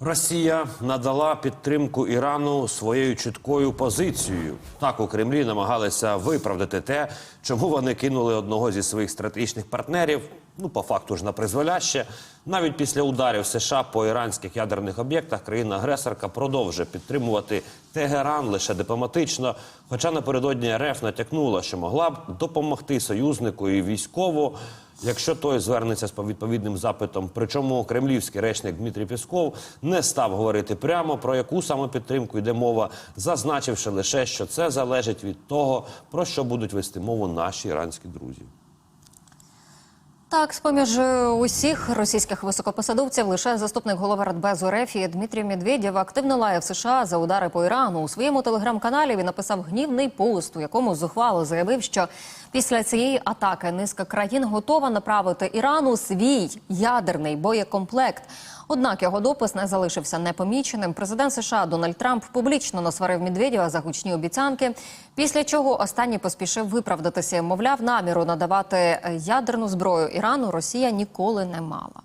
Росія надала підтримку Ірану своєю чіткою позицією. Так у Кремлі намагалися виправдати те, чому вони кинули одного зі своїх стратегічних партнерів. Ну, по факту ж на призволяще. Навіть після ударів США по іранських ядерних об'єктах країна-агресорка продовжує підтримувати Тегеран лише дипломатично. Хоча напередодні РФ натякнула, що могла б допомогти союзнику і військово, якщо той звернеться з відповідним запитом. Причому кремлівський речник Дмитрій Пісков не став говорити прямо про яку саме підтримку йде мова, зазначивши лише, що це залежить від того, про що будуть вести мову наші іранські друзі. Так, з поміж усіх російських високопосадовців лише заступник голови Радбезу Рефії Дмитрій Медведєв активно лаяв США за удари по Ірану. У своєму телеграм-каналі він написав гнівний пост, у якому зухвало заявив, що після цієї атаки низка країн готова направити Ірану свій ядерний боєкомплект. Однак його допис не залишився непоміченим. Президент США Дональд Трамп публічно насварив Медведєва за гучні обіцянки. Після чого останній поспішив виправдатися. Мовляв, наміру надавати ядерну зброю Ірану Росія ніколи не мала.